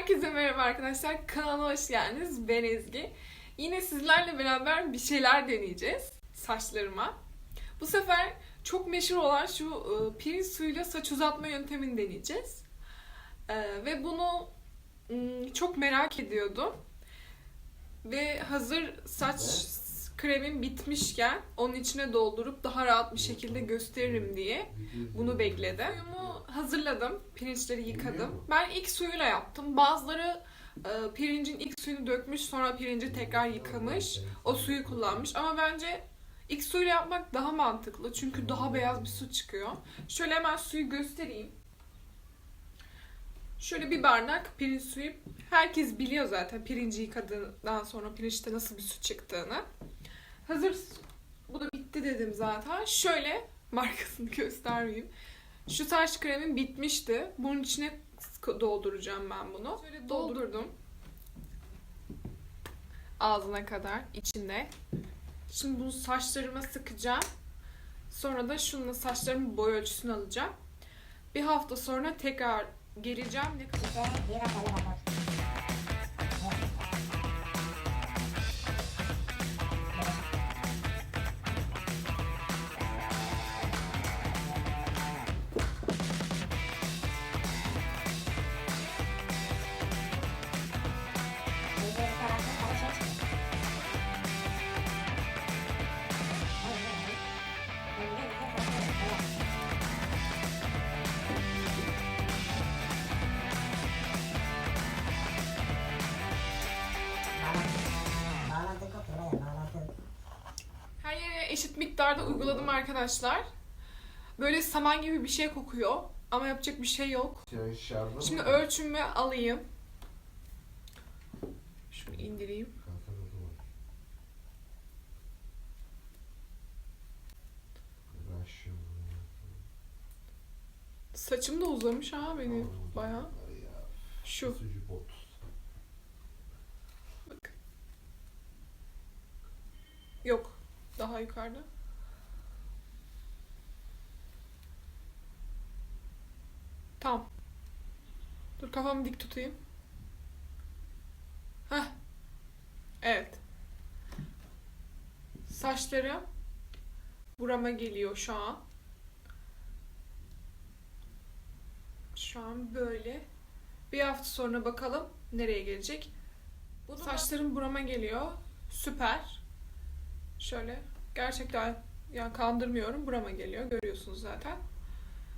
Herkese merhaba arkadaşlar. Kanalıma hoş geldiniz. Ben Ezgi. Yine sizlerle beraber bir şeyler deneyeceğiz saçlarıma. Bu sefer çok meşhur olan şu e, pirinç suyuyla saç uzatma yöntemini deneyeceğiz. E, ve bunu çok merak ediyordum. Ve hazır saç kremim bitmişken onun içine doldurup daha rahat bir şekilde gösteririm diye bunu bekledim. Suyumu hazırladım. Pirinçleri yıkadım. Ben ilk suyuyla yaptım. Bazıları e, pirincin ilk suyunu dökmüş sonra pirinci tekrar yıkamış. O suyu kullanmış. Ama bence ilk suyla yapmak daha mantıklı. Çünkü daha beyaz bir su çıkıyor. Şöyle hemen suyu göstereyim. Şöyle bir bardak pirinç suyu. Herkes biliyor zaten pirinci yıkadıktan sonra pirinçte nasıl bir su çıktığını. Hazır bu da bitti dedim zaten. Şöyle markasını göstermeyeyim. Şu saç kremin bitmişti. Bunun içine dolduracağım ben bunu. Şöyle doldurdum. Ağzına kadar içinde. Şimdi bunu saçlarıma sıkacağım. Sonra da şununla saçlarımın boy ölçüsünü alacağım. Bir hafta sonra tekrar geleceğim. Ne kadar? Eşit miktarda uyguladım arkadaşlar. Böyle saman gibi bir şey kokuyor. Ama yapacak bir şey yok. Şey, Şimdi ölçümü alayım. Şunu indireyim. Saçım da uzamış ha benim bayağı. Var ya, Şu. Daha yukarıda. Tamam. Dur kafamı dik tutayım. Heh. Evet. Saçlarım burama geliyor şu an. Şu an böyle. Bir hafta sonra bakalım nereye gelecek. Bu saçlarım burama geliyor. Süper. Şöyle gerçekten yani kandırmıyorum burama geliyor. Görüyorsunuz zaten.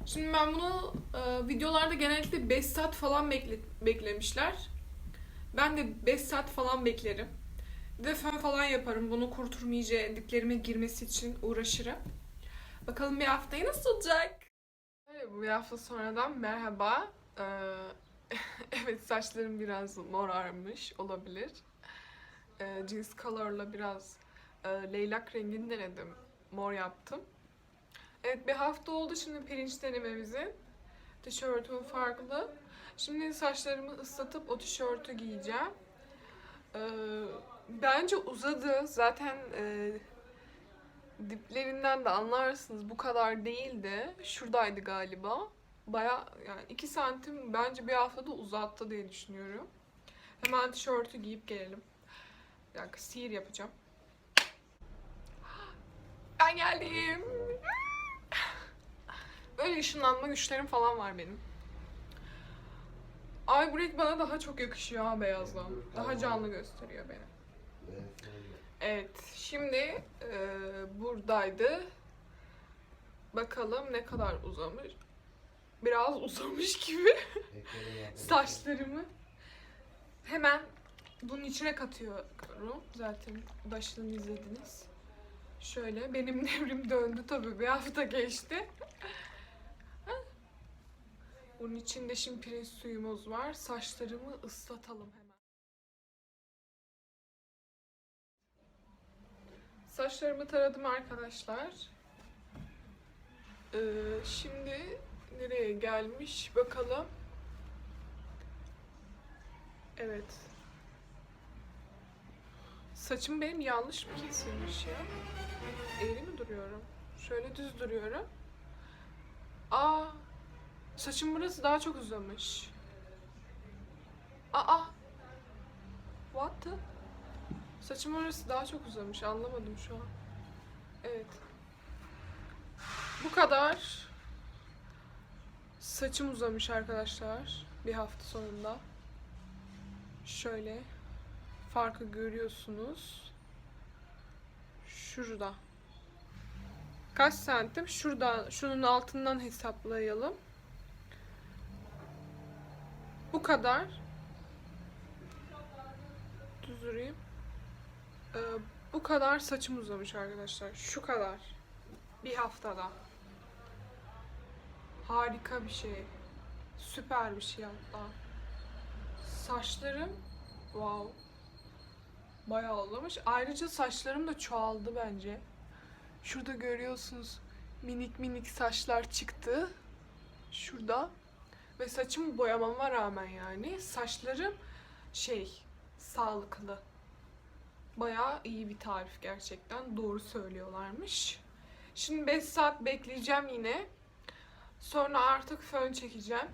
Şimdi ben bunu e, videolarda genellikle 5 saat falan bekle, beklemişler. Ben de 5 saat falan beklerim. Bir de fön falan yaparım. Bunu kuruturum iyice diplerime girmesi için uğraşırım. Bakalım bir haftayı nasıl olacak? Evet, bu bir hafta sonradan merhaba. Ee, evet saçlarım biraz morarmış olabilir. Ee, jeans color'la biraz e, leylak rengini denedim. Mor yaptım. Evet bir hafta oldu şimdi pirinç denememizin. Tişörtüm farklı. Şimdi saçlarımı ıslatıp o tişörtü giyeceğim. Ee, bence uzadı. Zaten e, diplerinden de anlarsınız bu kadar değildi. Şuradaydı galiba. Baya yani 2 santim bence bir haftada uzattı diye düşünüyorum. Hemen tişörtü giyip gelelim. Bir dakika sihir yapacağım. Ben geldim. Böyle ışınlanma güçlerim falan var benim. Ay bu renk bana daha çok yakışıyor ha beyazdan. Daha canlı gösteriyor beni. Evet, şimdi e, buradaydı. Bakalım ne kadar uzamış. Biraz uzamış gibi saçlarımı. Hemen bunun içine katıyorum. Zaten başlığını izlediniz. Şöyle benim devrim döndü tabii bir hafta geçti. Bunun içinde şimdi pirinç suyumuz var. Saçlarımı ıslatalım hemen. Saçlarımı taradım arkadaşlar. Ee, şimdi nereye gelmiş bakalım. Evet. Saçım benim yanlış mı kesilmiş ya? Eğri mi duruyorum? Şöyle düz duruyorum. Aa, saçım burası daha çok uzamış. Aa! What the? Saçım orası daha çok uzamış. Anlamadım şu an. Evet. Bu kadar. Saçım uzamış arkadaşlar. Bir hafta sonunda. Şöyle. Farkı görüyorsunuz. Şurada. Kaç santim? Şurada, şunun altından hesaplayalım. Bu kadar. Düzüreyim. Ee, bu kadar saçım uzamış arkadaşlar. Şu kadar. Bir haftada. Harika bir şey. Süper bir şey hatta. Saçlarım wow. Bayağı uzamış. Ayrıca saçlarım da çoğaldı bence. Şurada görüyorsunuz minik minik saçlar çıktı. Şurada. Ve saçımı boyamama rağmen yani saçlarım şey sağlıklı. Bayağı iyi bir tarif gerçekten. Doğru söylüyorlarmış. Şimdi 5 saat bekleyeceğim yine. Sonra artık fön çekeceğim.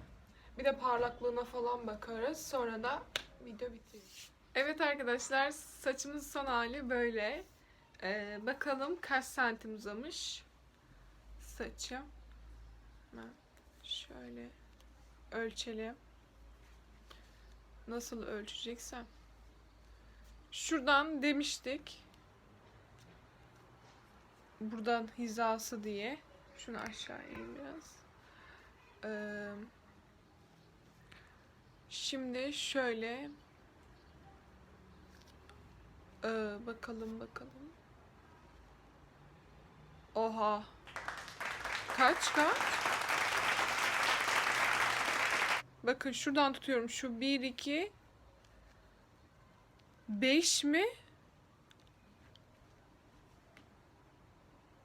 Bir de parlaklığına falan bakarız. Sonra da video bitiyor. Evet arkadaşlar saçımın son hali böyle. Ee, bakalım kaç santim uzamış saçım. Hemen şöyle ölçelim. Nasıl ölçeceksem. Şuradan demiştik. Buradan hizası diye. Şunu aşağı ineyim biraz. Ee, şimdi şöyle ee, bakalım bakalım. Oha. Kaç kaç? Bakın şuradan tutuyorum. Şu 1, 2, 5 mi?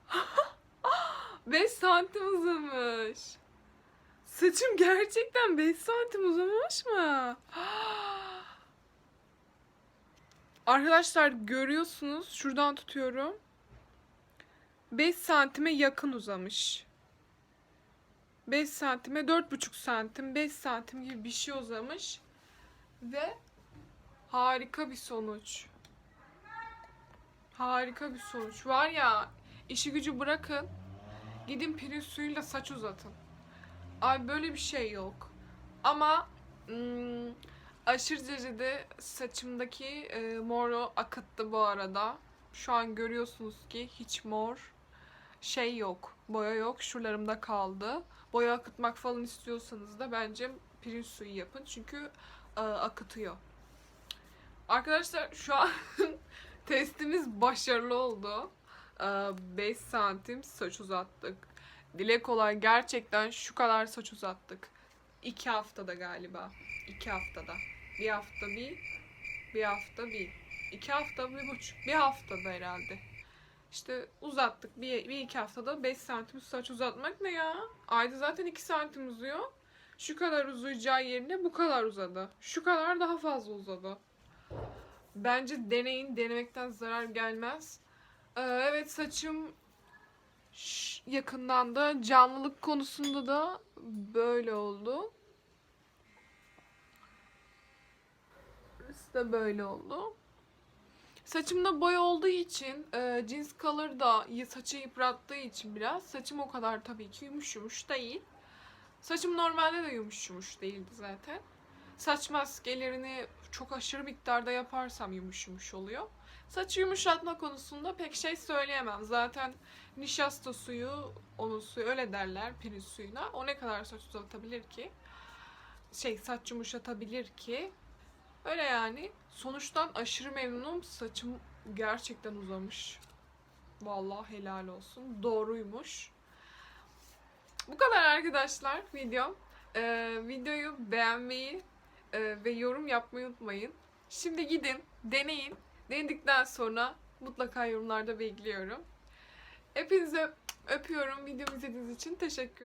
Beş santim uzamış. Saçım gerçekten 5 santim uzamış mı? Arkadaşlar görüyorsunuz. Şuradan tutuyorum. 5 santime yakın uzamış. 5 santime 4,5 santim 5 santim gibi bir şey uzamış. Ve harika bir sonuç. Harika bir sonuç. Var ya işi gücü bırakın. Gidin pirinç suyuyla saç uzatın. Ay böyle bir şey yok. Ama hmm, aşırı derecede saçımdaki e, moru akıttı bu arada. Şu an görüyorsunuz ki hiç mor şey yok. Boya yok. Şuralarımda kaldı. Boya akıtmak falan istiyorsanız da bence pirinç suyu yapın. Çünkü e, akıtıyor. Arkadaşlar şu an testimiz başarılı oldu. E, 5 santim saç uzattık. Dile kolay gerçekten şu kadar saç uzattık. 2 haftada galiba. 2 haftada. Bir hafta bir, bir hafta bir. İki hafta bir buçuk. Bir haftada herhalde. İşte uzattık. Bir, bir iki haftada 5 santim saç uzatmak ne ya? Ayda zaten 2 santim uzuyor. Şu kadar uzayacağı yerine bu kadar uzadı. Şu kadar daha fazla uzadı. Bence deneyin. Denemekten zarar gelmez. Ee, evet saçım yakından da canlılık konusunda da böyle oldu. Burası da böyle oldu. Saçımda boya olduğu için e, cins color da saçı yıprattığı için biraz saçım o kadar tabii ki yumuş yumuş değil. Saçım normalde de yumuş yumuş değildi zaten. Saç maskelerini çok aşırı miktarda yaparsam yumuş yumuş oluyor. Saçı yumuşatma konusunda pek şey söyleyemem. Zaten nişasta suyu, onun suyu öyle derler pirinç suyuna. O ne kadar saç uzatabilir ki? Şey saç yumuşatabilir ki? Öyle yani. Sonuçtan aşırı memnunum. Saçım gerçekten uzamış. Vallahi helal olsun. Doğruymuş. Bu kadar arkadaşlar videom. Ee, videoyu beğenmeyi e, ve yorum yapmayı unutmayın. Şimdi gidin, deneyin. Denedikten sonra mutlaka yorumlarda bekliyorum. Hepinize öpüyorum. Videomu izlediğiniz için teşekkür